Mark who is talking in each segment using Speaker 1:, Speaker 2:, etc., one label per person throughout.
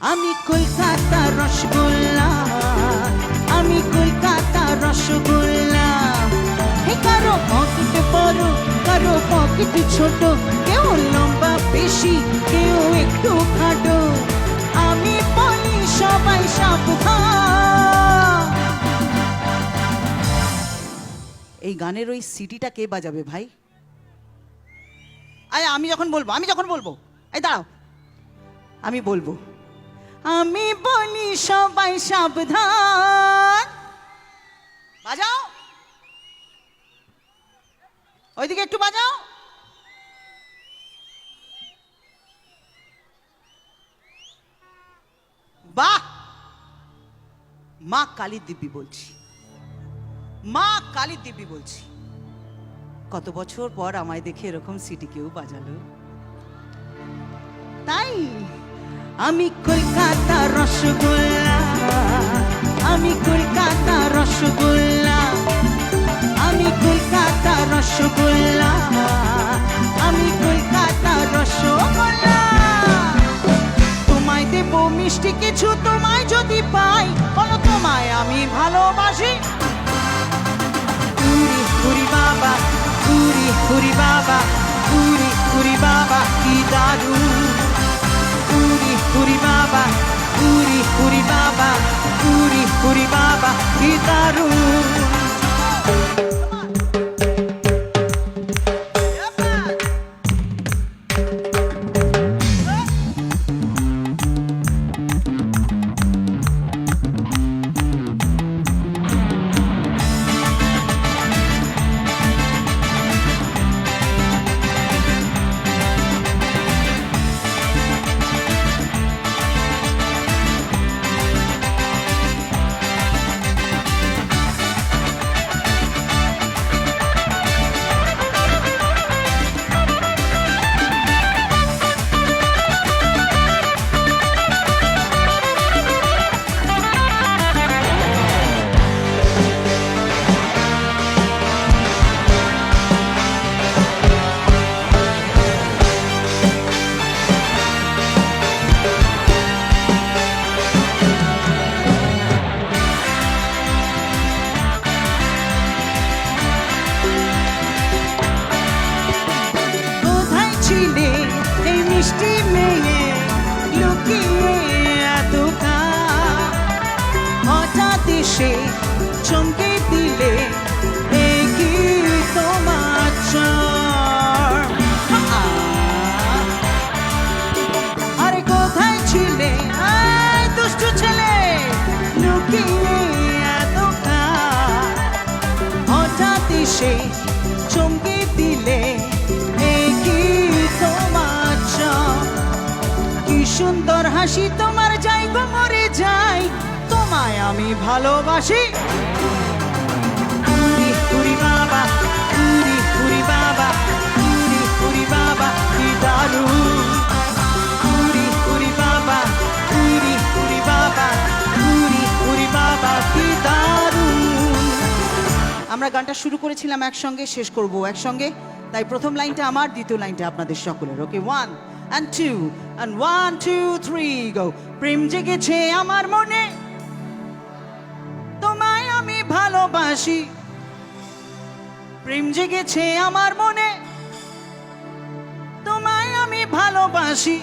Speaker 1: আমি কলকাতা রসগোল্লা, আমি কলকাতা রসগোল্লা। হে কারও পকেট বড়, কারও পকেট ছোট, কেউ লম্বা বেশি, কেউ একটু খাটো। আমি বলি সবাই সাবধান। এই গানের ওই সিটিটা কে বাজাবে ভাই? আয়, আমি যখন বলব, আমি যখন বলব, এই দাঁড়াও। আমি বলব। আমি বলি সবাই সাবধান। বাজাও। ওইদিকে একটু বাজাও। বাহ! মা কালী দিব্যি বলছি। মা কালী দিব্যি বলছি। কত বছর পর আমায় দেখে এরকম সিটি কেউ বাজালো। আমি কলকাতা রসগোল্লা। আমি কলকাতা রসগোল্লা। আমি কলকাতা রসগোল্লা। আমি কলকাতা রসগোল্লা। তোমায় দেব মিষ্টি কিছু, তোমায় যদি পাই বলো তোমায় আমি ভালোবাসি। পুরি পুরি বাবা পুরি পুরি বাবা পুরি পুরি বাবা, কি দারুণ পুরি পুরি বাবা কি মিষ্টি মেয়ে, লুকিয়ে এতকাল হঠাৎ এসে চমকে দিলে কি তোমার! আরে কোথায় ছিলে? দুষ্টু ছেলে, লুকিয়ে এতকাল হঠাৎ সুন্দর হাসি, তোমার যাই গো, মরে যাই। তোমায় আমি ভালোবাসি। বাবা বাবা বাবা আমরা গানটা শুরু করেছিলাম একসঙ্গে, শেষ করব একসঙ্গে। তাই প্রথম লাইনটা আমার, দ্বিতীয় লাইনটা আপনাদের সকলের। Okay one and two and one two three go প্রেম জেগেছে আমার মনে। তোমায় আমি ভালোবাসি। প্রেম জেগেছে আমার মনে। তোমায় আমি ভালোবাসি।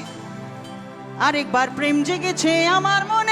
Speaker 1: আরেকবার প্রেম জেগেছে আমার মনে।